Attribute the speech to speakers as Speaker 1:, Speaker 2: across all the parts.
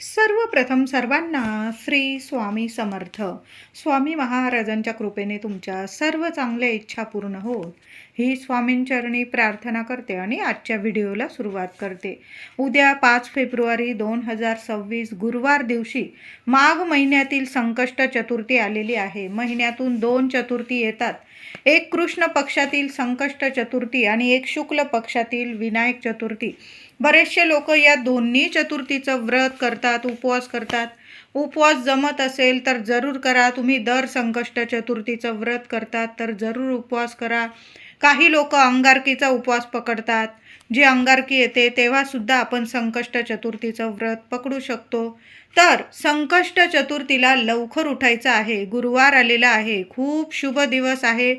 Speaker 1: सर्वप्रथम सर्वांना श्री स्वामी समर्थ. स्वामी महाराजांच्या कृपेने तुमच्या सर्व चांगल्या इच्छा पूर्ण होत ही स्वामींचरणी प्रार्थना करते आणि आजच्या व्हिडिओला सुरुवात करते. उद्या पाच फेब्रुवारी दोन हजार सव्वीस गुरुवार दिवशी माघ महिन्यातील संकष्ट चतुर्थी आलेली आहे. महिन्यातून दोन चतुर्थी येतात. एक कृष्ण पक्षातील संकष्ट चतुर्थी आणि एक शुक्ल पक्षातील विनायक चतुर्थी. बरेचसे लोक या दोन्ही चतुर्थीचं व्रत करतात उपवास करतात. उपवास जमत असेल तर जरूर करा. तुम्ही दर संकष्ट चतुर्थीचं व्रत करतात तर जरूर उपवास करा. काही लोक अंगारकीचा उपवास पकडतात. जी अंगारकी येते तेव्हासुद्धा आपण संकष्ट चतुर्थीचं व्रत पकडू शकतो. तर संकष्ट चतुर्थीला लवकर उठायचं आहे. गुरुवार आलेला आहे. खूप शुभ दिवस आहे.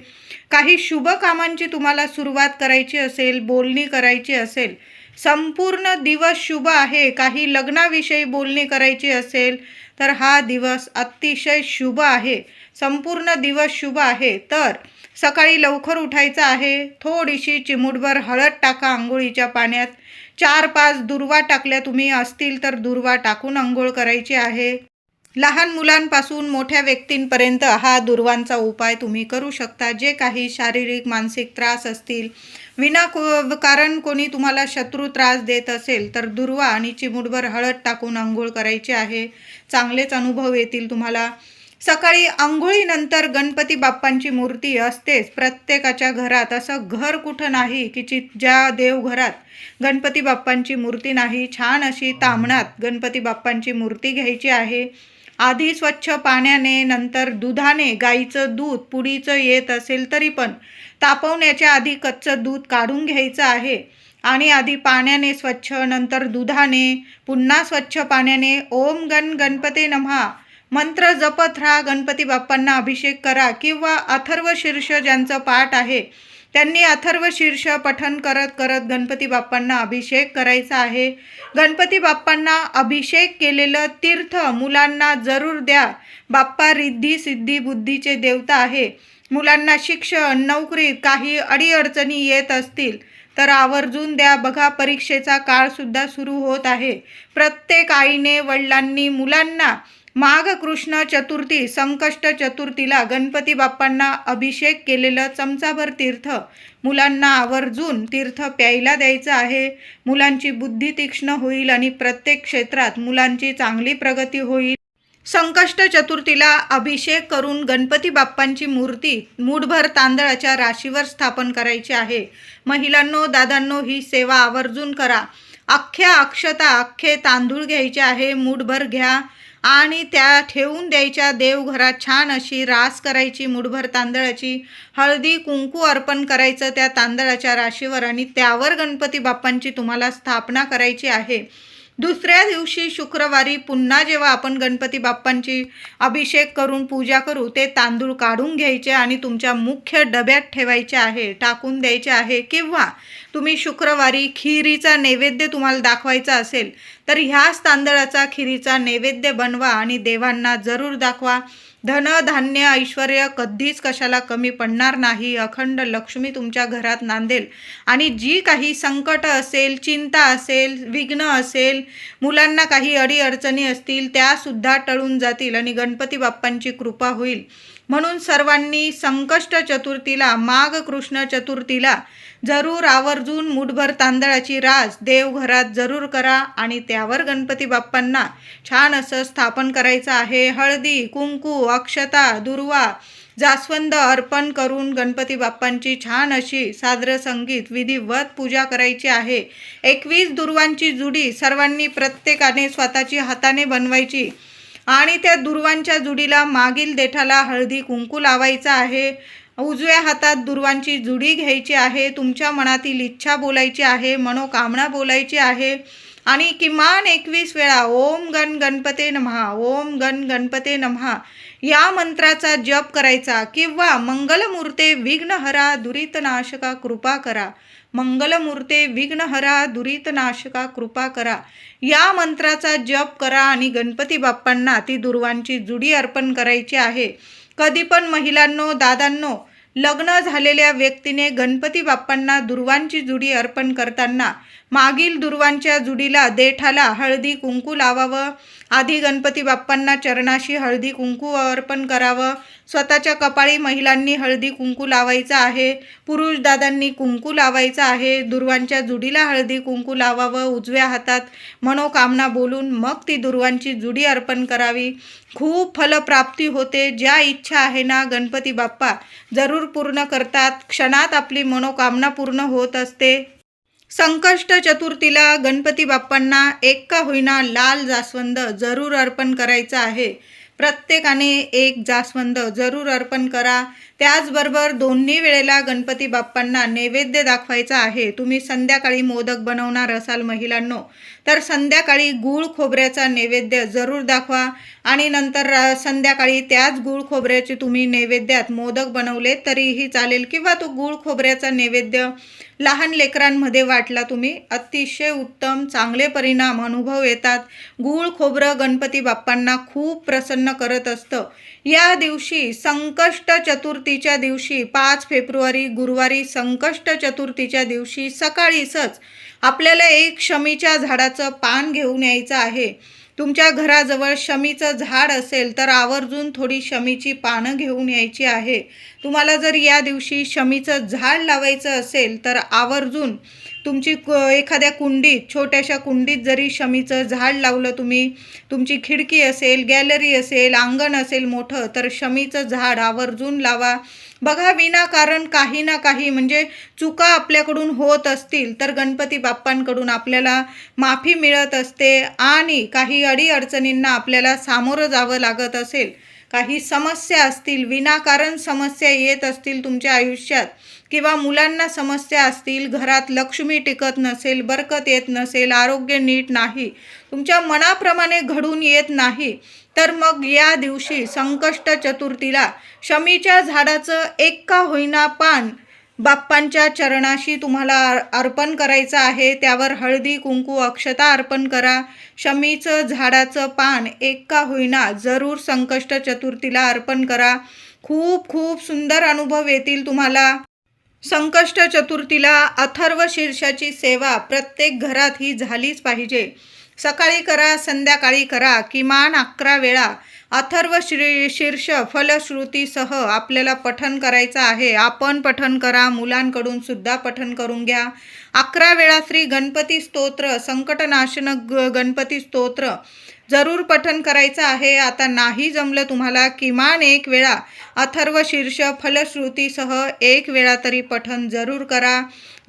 Speaker 1: काही शुभ कामांची तुम्हाला सुरुवात करायची असेल बोलणी करायची असेल संपूर्ण दिवस शुभ आहे. काही लग्नाविषयी बोलणी करायची असेल तर हा दिवस अतिशय शुभ आहे. संपूर्ण दिवस शुभ आहे. तर सकाळी लवकर उठायचं आहे. थोडीशी चिमूटभर हळद टाका आंघोळीच्या पाण्यात. चार पाच दुर्वा टाकल्या तुम्ही असतील तर दुर्वा टाकून आंघोळ करायची आहे. लहान मुलांपासून मोठ्या व्यक्तींपर्यंत हा दुर्वांचा उपाय तुम्ही करू शकता. जे काही शारीरिक मानसिक त्रास असतील विना को कारण कोणी तुम्हाला शत्रू त्रास देत असेल तर दुर्वा आणि चिमूटभर हळद टाकून आंघोळ करायची आहे. चांगलेच अनुभव येतील तुम्हाला. सकाळी आंघोळीनंतर गणपती बाप्पांची मूर्ती असतेच. प्रत्येकाच्या घरात असं घर कुठं नाही की चि ज्या देवघरात गणपती बाप्पांची मूर्ती नाही छान अशी तामणात गणपती बाप्पांची मूर्ती घ्यायची आहे. आधी स्वच्छ पाण्याने नंतर दुधाने गाईचं दूध पुडीचं येत असेल तरी पण तापवण्याच्या आधी कच्चं दूध काढून घ्यायचं आहे. आणि आधी पाण्याने स्वच्छ नंतर दुधाने पुन्हा स्वच्छ पाण्याने ओम गण गणपते नमहा. मंत्र जपत राहा गणपती बाप्पांना अभिषेक करा किंवा अथर्व शीर्ष ज्यांचं पाठ आहे त्यांनी अथर्व शीर्ष पठन करत करत गणपती बाप्पांना अभिषेक करायचा आहे. गणपती बाप्पांना अभिषेक केलेलं तीर्थ मुलांना जरूर द्या. बाप्पा रिद्धी सिद्धी बुद्धीचे देवता आहे. मुलांना शिक्षण नोकरीत काही अडीअडचणी येत असतील तर आवर्जून द्या. बघा परीक्षेचा काळसुद्धा सुरू होत आहे. प्रत्येक आईने वडिलांनी मुलांना माघ कृष्ण चतुर्थी संकष्ट चतुर्थीला गणपती बाप्पांना अभिषेक केलेलं चमचाभर तीर्थ. मुलांना आवर्जून तीर्थ प्यायला द्यायचं आहे. मुलांची बुद्धी तीक्ष्ण होईल आणि प्रत्येक क्षेत्रात मुलांची चांगली प्रगती होईल. संकष्ट चतुर्थीला अभिषेक करून गणपती बाप्पांची मूर्ती मूठभर तांदळाच्या राशीवर स्थापन करायची आहे. महिलांनो दादांनो ही सेवा आवर्जून करा. अख्ख्या अक्षता अख्खे तांदूळ घ्यायचे आहे. मूठभर घ्या. आणि त्या ठेवून द्यायच्या देवघरात छान अशी रास करायची मुठभर तांदळाची हळदी कुंकू अर्पण करायचं त्या तांदळाच्या राशीवर आणि त्यावर गणपती बाप्पांची तुम्हाला स्थापना करायची आहे. दुसऱ्या दिवशी शुक्रवारी पुन्हा जेव्हा आपण गणपती बाप्पांची अभिषेक करून पूजा करू ते तांदूळ काढून घ्यायचे आणि तुमच्या मुख्य डब्यात ठेवायचे आहे टाकून द्यायचे आहे. किंवा तुम्ही शुक्रवारी खिरीचा नैवेद्य तुम्हाला दाखवायचा असेल तर ह्याच तांदळाचा खिरीचा नैवेद्य बनवा आणि देवांना जरूर दाखवा. धन धान्य ऐश्वर कधीच कशाला कमी पडणार नाही. अखंड लक्ष्मी तुमच्या घरात नांदेल. आणि जी काही संकट असेल चिंता असेल विघ्न असेल मुलांना काही अडीअडचणी असतील त्यासुद्धा टळून जातील आणि गणपती बाप्पांची कृपा होईल. म्हणून सर्वांनी संकष्ट चतुर्थीला माघ कृष्ण चतुर्थीला जरूर आवर्जून मुठभर तांदळाची रास देवघरात जरूर करा आणि त्यावर गणपती बाप्पांना छान असं स्थापन करायचं आहे. हळदी कुंकू अक्षता दुर्वा जास्वंद अर्पण करून गणपती बाप्पांची छान अशी साद्र संगीत विधिवत पूजा करायची आहे. एकवीस दुर्वांची जुडी सर्वांनी प्रत्येकाने स्वतःची हाताने बनवायची. आणि त्या दुर्वांच्या जुडीला मागील देठाला हळदी कुंकू लावायचा आहे. उजव्या हातात दुर्वांची जुडी घ्यायची आहे. तुमच्या मनातील इच्छा बोलायची आहे. मनोकामना बोलायची आहे. आणि किमान एकवीस वेळा ओम गण गणपते नमहा ओम गण गणपते नमहा या मंत्राचा जप करायचा किंवा मंगलमूर्ते विघ्नहरा दुरितनाशका कृपा करा. मंगलमूर्ते विघ्नहरा दुरितनाशका कृपा करा. या मंत्राचा जप करा आणि गणपती बाप्पांना ती दुर्वांची जुडी अर्पण करायची आहे. कधी पण महिलांनो दादांनो लग्न झालेल्या व्यक्तीने गणपती बाप्पांना दुर्वांची जुडी अर्पण करताना मागील दुर्वांच्या जुडीला देठाला हळदी कुंकू लावावं. आधी गणपती बाप्पांना चरणाशी हळदी कुंकू अर्पण करावं. स्वतःच्या कपाळी महिलांनी हळदी कुंकू लावायचं आहे. पुरुष दादांनी कुंकू लावायचं आहे. दुर्वांच्या जुडीला हळदी कुंकू लावावं उजव्या हातात. मनोकामना बोलून मग ती दुर्वांची जुडी अर्पण करावी. खूप फलप्राप्ती होते. ज्या इच्छा आहे ना गणपती बाप्पा जरूर पूर्ण करतात. क्षणात आपली मनोकामना पूर्ण होत असते. संकष्ट चतुर्थीला गणपती बाप्पांना एक का होईना लाल जास्वंद जरूर अर्पण करायचं आहे. प्रत्येकाने एक जास्वंद जरूर अर्पण करा. त्याचबरोबर दोन्ही वेळेला गणपती बाप्पांना नैवेद्य दाखवायचा आहे. तुम्ही संध्याकाळी मोदक बनवणार असाल महिलांनो तर संध्याकाळी गूळ खोबऱ्याचा नैवेद्य जरूर दाखवा आणि नंतर रा- संध्याकाळी त्याच गूळ खोबऱ्याचे तुम्ही नैवेद्यात मोदक बनवले तरीही चालेल किंवा तो गूळ खोबऱ्याचा नैवेद्य लहान लेकरांमध्ये वाटला तुम्ही अतिशय उत्तम चांगले परिणाम अनुभव येतात. गूळ खोबरं गणपती बाप्पांना खूप प्रसन्न करत असतं. या दिवशी संकष्ट चतुर्थी चतुर्थीच्या दिवशी पाच फेब्रुवारी गुरुवारी संकष्ट चतुर्थीच्या दिवशी सकाळीच आपल्याला एक शमीच्या झाडाचं पान घेऊन यायचं आहे. तुमच्या घराजवळ शमीचं झाड असेल तर आवर्जून थोडी शमीची पानं घेऊन यायची आहे. तुम्हाला जर या दिवशी शमीचं झाड लावायचं असेल तर आवर्जून तुमची क एखाद्या कुंडीत छोट्याशा कुंडीत जरी शमीचं झाड लावलं तुम्ही तुमची खिडकी असेल गॅलरी असेल अंगण असेल मोठं तर शमीचं झाड आवर्जून लावा. बघा विनाकारण काही ना काही म्हणजे चुका आपल्याकडून होत असतील तर गणपती बाप्पांकडून आपल्याला माफी मिळत असते आणि काही अडीअडचणींना आपल्याला सामोरं जावं लागत असेल. काही समस्या असतील विनाकारण समस्या येत असतील तुमच्या आयुष्यात किंवा मुलांना समस्या असतील घरात लक्ष्मी टिकत नसेल बरकत येत नसेल आरोग्य नीट नाही तुमच्या मनाप्रमाणे घडून येत नाही तर मग या दिवशी संकष्ट चतुर्थीला शमीच्या झाडाचं एक का होईना पान बाप्पांच्या चरणाशी तुम्हाला अर्पण करायचं आहे त्यावर हळदी कुंकू अक्षता अर्पण करा. शमीचं झाडाचं पान एक का होईना जरूर संकष्ट चतुर्थीला अर्पण करा. खूप खूप सुंदर अनुभव येतील तुम्हाला. संकष्ट चतुर्थीला अथर्व शीर्षाची सेवा प्रत्येक घरात ही झालीच पाहिजे. सकाळी करा संध्याकाळी करा किमान अकरा वेळा अथर्व श्री शीर्ष फलश्रुतीसह आपल्याला पठन करायचं आहे. आपण पठन करा मुलांकडून सुद्धा पठन करून घ्या. अकरा वेळा श्री गणपती स्तोत्र संकटनाशन ग गणपती स्तोत्र जरूर पठन करायचं आहे. आता नाही जमलं तुम्हाला किमान एक वेळा अथर्व शीर्ष फलश्रुतीसह एक वेळा तरी पठन जरूर करा.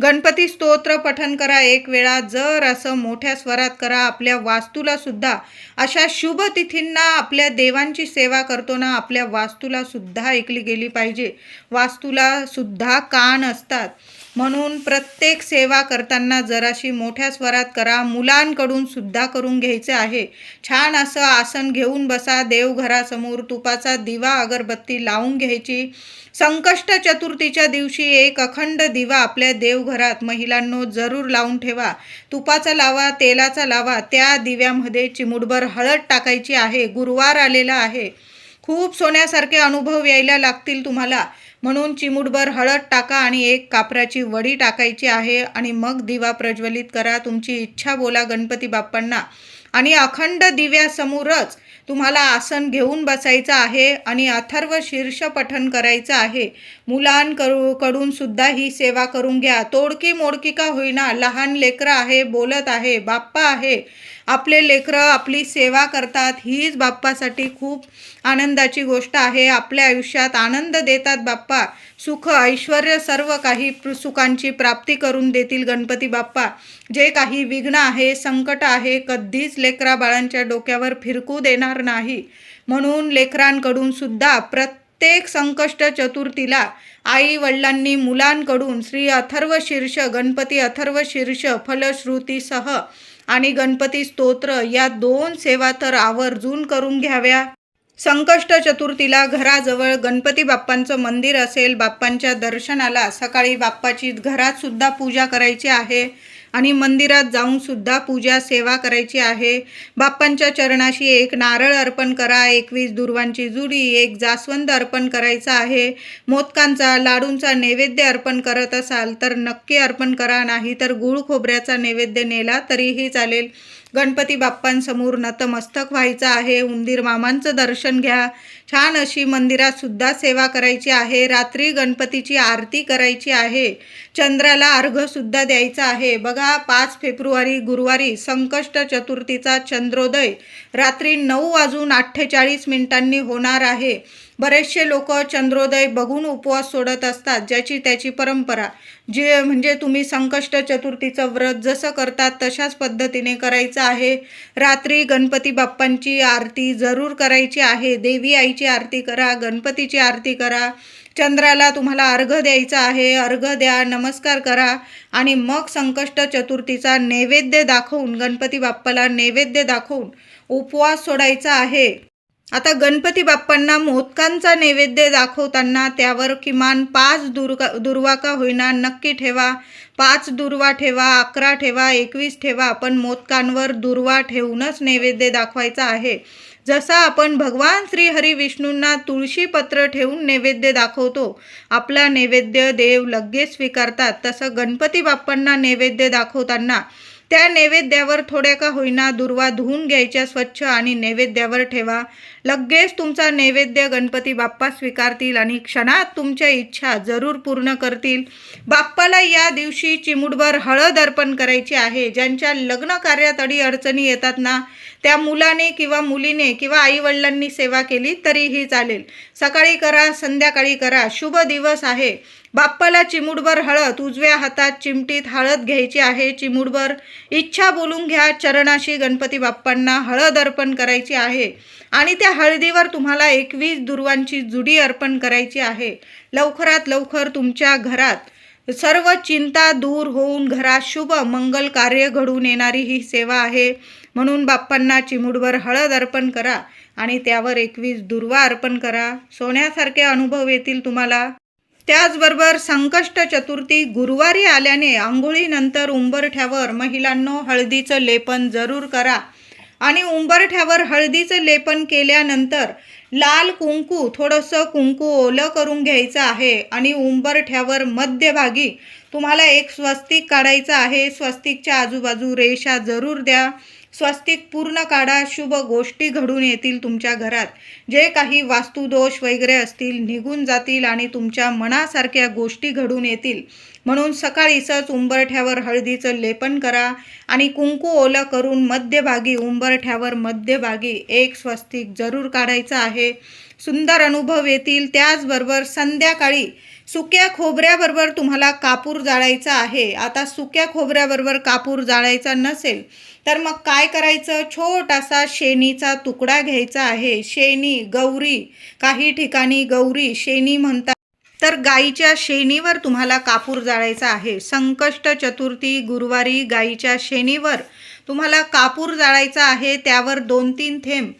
Speaker 1: गणपती स्तोत्र पठन करा एक वेळा. जर असं मोठ्या स्वरात करा आपल्या वास्तूला सुद्धा. अशा शुभ तिथींना आपल्या देवांची सेवा करतो ना आपल्या वास्तूला सुद्धा ऐकली गेली पाहिजे. वास्तूला सुद्धा कान असतात. म्हणून प्रत्येक सेवा करताना जराशी मोठ्या स्वरात करा. मुलांकडून सुद्धा करून घ्यायचे आहे. छान असं आसन घेऊन बसा देवघरासमोर तुपाचा दिवा अगरबत्ती लावून घ्यायची. संकष्ट चतुर्थीच्या दिवशी एक अखंड दिवा आपल्या देवघरात महिलांनो जरूर लावून ठेवा. तुपाचा लावा तेलाचा लावा त्या दिव्यामध्ये चिमुटभर हळद टाकायची आहे. गुरुवार आलेला आहे. खूप सोन्यासारखे अनुभव यायला लागतील तुम्हाला. म्हणून चिमुटभर हळद टाका आणि एक कापराची वडी टाकायची आहे आणि मग दिवा प्रज्वलित करा. तुमची इच्छा बोला गणपती बाप्पांना. आणि अखंड दिव्यासमोरच तुम्हाला आसन घेऊन बसायचं आहे आणि अथर्व शीर्ष पठन करायचं आहे. मुलांकडू कडून सुद्धा ही सेवा करून घ्या. तोडकी मोडकी का होईना लहान लेकरं आहे बोलत आहे बाप्पा आहे. आपले लेकरं आपली सेवा करतात हीच बाप्पासाठी खूप आनंदाची गोष्ट आहे. आपल्या आयुष्यात आनंद देतात बाप्पा. सुख ऐश्वर सर्व काही सुखांची प्राप्ती करून देतील गणपती बाप्पा. जे काही विघ्न आहे संकट आहे कधीच लेकरा बाळांच्या डोक्यावर फिरकू देणार नाही. म्हणून लेकरांकडून सुद्धा प्रत्येक संकष्ट चतुर्थीला आई वडिलांनी मुलांकडून श्री अथर्व शीर्ष गणपती अथर्व शीर्ष फलश्रुतीसह आणि गणपती स्तोत्र या दोन सेवा तर आवर्जून करून घ्याव्या. संकष्ट चतुर्थीला घराजवळ गणपती बाप्पांचं मंदिर असेल बाप्पांच्या दर्शनाला सकाळी बाप्पाची घरात सुद्धा पूजा करायची आहे. आणि मंदिरात जाऊन सुद्धा पूजा सेवा करायची आहे. बाप्पांच्या चरणाशी एक नारळ अर्पण करा एकवीस दुर्वांची जुडी एक जास्वंद अर्पण करायचा आहे. मोदकांचा लाडूंचा नैवेद्य अर्पण करत असाल तर नक्की अर्पण करा नाही तर गुळ खोबऱ्याचा नैवेद्य नेला तरीही चालेल. गणपती बाप्पांसमोर नतमस्तक व्हायचं आहे. उंदीर मामांचं दर्शन घ्या. छान अशी मंदिरात सुद्धा सेवा करायची आहे. रात्री गणपतीची आरती करायची आहे. चंद्राला अर्घसुद्धा द्यायचा आहे. बघा पाच फेब्रुवारी गुरुवारी संकष्ट चतुर्थीचा चंद्रोदय. रात्री नऊ वाजून अठ्ठेचाळीस मिनिटांनी होणार आहे. बरेचसे लोक चंद्रोदय बघून उपवास सोडत असतात. ज्याची त्याची परंपरा. जे म्हणजे तुम्ही संकष्ट चतुर्थीचं व्रत जसं करतात तशाच पद्धतीने करायचं आहे. रात्री गणपती बाप्पांची आरती जरूर करायची आहे. देवी आईची आरती करा गणपतीची आरती करा. चंद्राला तुम्हाला अर्घ द्यायचा आहे. अर्घ द्या नमस्कार करा. आणि मग संकष्ट चतुर्थीचा नैवेद्य दाखवून गणपती बाप्पाला नैवेद्य दाखवून उपवास सोडायचा आहे. आता गणपती बाप्पांना मोदकांचा नैवेद्य दाखवताना त्यावर किमान पाच दुर्गा दुर्वाका होईना नक्की ठेवा. पाच दुर्वा ठेवा अकरा ठेवा एकवीस ठेवा. पण मोदकांवर दुर्वा ठेवूनच नैवेद्य दाखवायचा आहे. जसा आपण भगवान श्री हरी विष्णूंना तुळशीपत्र ठेवून नैवेद्य दाखवतो आपला नैवेद्य देव लगेच स्वीकारतात. तसं गणपती बाप्पांना नैवेद्य दाखवताना त्या नैवेद्यावर थोड्या का होईना दुर्वा धुवून घ्यायच्या स्वच्छ आणि नैवेद्यावर ठेवा. लगेच तुमचा नैवेद्य गणपती बाप्पा स्वीकारतील आणि क्षणात तुमच्या इच्छा जरूर पूर्ण करतील. बाप्पाला या दिवशी चिमुडभर हळद अर्पण करायची आहे. ज्यांच्या लग्न कार्यात अडी अडचणी येतात ना त्या मुलाने किंवा मुलीने किंवा आईवडिलांनी सेवा केली तरीही चालेल. सकाळी करा संध्याकाळी करा. शुभ दिवस आहे. बाप्पाला चिमुडभर हळद उजव्या हातात चिमटीत हळद घ्यायची आहे. चिमुडभर इच्छा बोलून घ्या. चरणाशी गणपती बाप्पांना हळद अर्पण करायची आहे. आणि त्या हळदीवर तुम्हाला एकवीस दुर्वांची जुडी अर्पण करायची आहे. लवकरात लवकर तुमच्या घरात सर्व चिंता दूर होऊन घरात शुभ मंगल कार्य घडून येणारी ही सेवा आहे. म्हणून बाप्पांना चिमुडभर हळद अर्पण करा आणि त्यावर एकवीस दुर्वा अर्पण करा. सोन्यासारखे अनुभव येतील तुम्हाला. त्याचबरोबर संकष्ट चतुर्थी गुरुवारी आल्याने आंघोळीनंतर उंबरठ्यावर महिलांनो हळदीचं लेपन जरूर करा. आणि उंबरठ्यावर हळदीचं लेपन केल्यानंतर लाल कुंकू थोडंसं कुंकू ओलं करून घ्यायचं आहे आणि उंबरठ्यावर मध्यभागी तुम्हाला एक स्वस्तिक काढायचं आहे. स्वस्तिकच्या आजूबाजू रेषा जरूर द्या. स्वस्तिक पूर्ण काढा शुभ गोष्टी घडून येतील तुमच्या घरात. जे काही वास्तुदोष वगैरे असतील निघून जातील आणि तुमच्या मनासारख्या गोष्टी घडून येतील. म्हणून सकाळीच उंबरठ्यावर हळदीचं लेपन करा आणि कुंकू ओलं करून मध्यभागी उंबरठ्यावर मध्यभागी एक स्वस्तिक जरूर काढायचं आहे. सुंदर अनुभव येतील त्याचबरोबर संध्याकाळी सुक्या खोबऱ्याबरोबर तुम्हाला कापूर जाळायचा आहे. आता सुक्या खोबऱ्याबरोबर कापूर जाळायचा नसेल तर मग काय करायचं? छोटासा शेणीचा तुकडा घ्यायचा आहे. शेणी गौरी काही ठिकाणी गौरी शेणी म्हणतात. तर गाईच्या शेणीवर तुम्हाला कापूर जाळायचा आहे. संकष्ट चतुर्थी गुरुवारी गाईच्या शेणीवर तुम्हाला कापूर जाळायचा आहे त्यावर दोन तीन थेंब.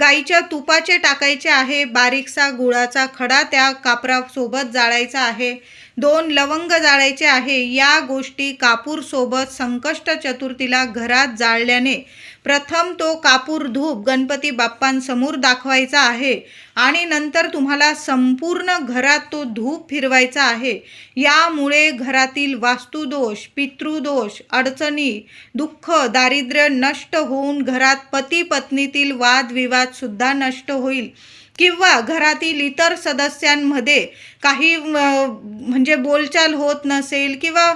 Speaker 1: गाईच्या तुपाचे टाकायचे आहे बारीकसा गुळाचा खडा त्या कापरासोबत जाळायचा आहे. दोन लवंग जाळायचे आहे या गोष्टी कापूरसोबत संकष्ट चतुर्थीला घरात जाळल्याने प्रथम तो कापूर धूप गणपती बाप्पांसमोर दाखवायचा आहे आणि नंतर तुम्हाला संपूर्ण घरात तो धूप फिरवायचा आहे. यामुळे घरातील वास्तुदोष पितृदोष अडचणी दुःख दारिद्र्य नष्ट होऊन घरात पती पत्नीतील वादविवादसुद्धा नष्ट होईल. किंवा घरातील इतर सदस्यांमध्ये काही म्हणजे बोलचाल होत नसेल किंवा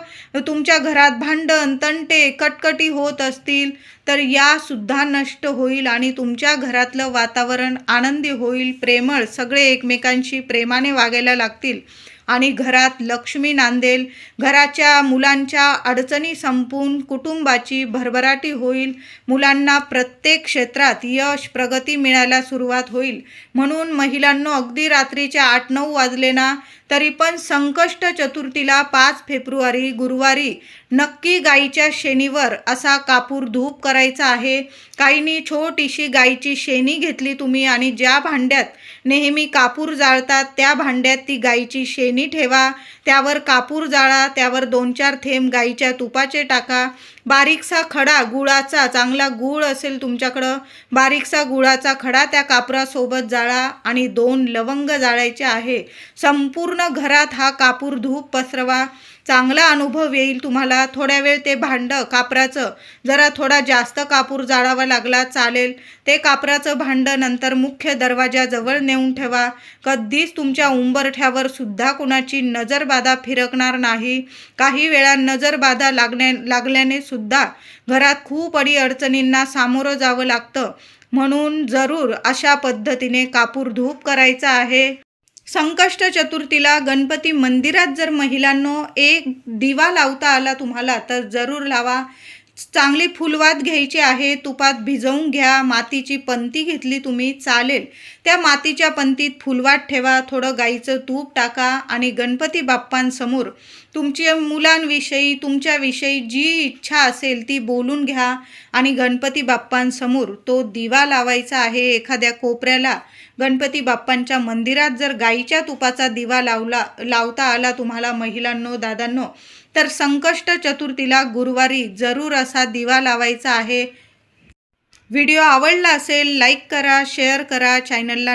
Speaker 1: तुमच्या घरात भांडण तंटे कटकटी होत असतील तर यासुद्धा नष्ट होईल आणि तुमच्या घरातलं वातावरण आनंदी होईल प्रेमळ सगळे एकमेकांशी प्रेमाने वागायला लागतील. आणि घरात लक्ष्मी नांदेल. घराच्या मुलांच्या अडचणी संपून कुटुंबाची भरभराटी होईल. मुलांना प्रत्येक क्षेत्रात यश प्रगती मिळायला सुरुवात होईल. म्हणून महिलांनो अगदी रात्रीच्या आठ नऊ वाजले ना तरी पण संकष्ट चतुर्थीला पाच फेब्रुवारी गुरुवारी नक्की गाईच्या शेणीवर असा कापूर धूप करायचा आहे. काहींनी छोटीशी गाईची शेणी घेतली तुम्ही आणि ज्या भांड्यात नेहमी कापूर जाळतात त्या भांड्यात ती गाईची शेणी ठेवा. त्यावर कापूर जाळा त्यावर दोन चार थेंब गाईच्या तुपाचे टाका. बारीकसा खडा गुळाचा चांगला गुळ असेल तुमच्याकडं बारीकसा गुळाचा खडा त्या कापरासोबत जाळा आणि दोन लवंग जाळायचे आहे. संपूर्ण घरात हा कापूर धूप पसरवा. चांगला अनुभव येईल तुम्हाला. थोड्या वेळ ते भांडं कापराचं जरा थोडा जास्त कापूर जाळावा लागला चालेल. ते कापराचं भांडं नंतर मुख्य दरवाजाजवळ नेऊन ठेवा. कधीच तुमच्या उंबरठ्यावर सुद्धा कुणाची नजरबाधा फिरकणार नाही. काही वेळा नजरबाधा लागण्या लागल्याने सुद्धा घरात खूप अडीअडचणींना सामोरं जावं लागतं. म्हणून जरूर अशा पद्धतीने कापूर धूप करायचा आहे. संकष्ट चतुर्थीला गणपती मंदिरात जर महिलांनो एक दिवा लावता आला तुम्हाला तर जरूर लावा. चांगली फुलवात घ्यायची आहे तुपात भिजवून घ्या मातीची पंती घेतली तुम्ही चालेल. त्या मातीच्या पंतीत फुलवात ठेवा थोडं गाईचं तूप टाका आणि गणपती बाप्पांसमोर तुमच्या मुलांविषयी तुमच्याविषयी जी इच्छा असेल ती बोलून घ्या आणि गणपती बाप्पांसमोर तो दिवा लावायचा आहे एखाद्या कोपऱ्याला. गणपती बाप्पांच्या मंदिरात जर गाईच्या तुपाचा दिवा लावला लावता आला तुम्हाला महिलांनो दादांनो तर संकष्ट चतुर्थीला गुरुवारी जरूर असा दिवा लावायचा आहे. व्हिडिओ आवडला असेल लाईक करा शेअर करा चॅनलला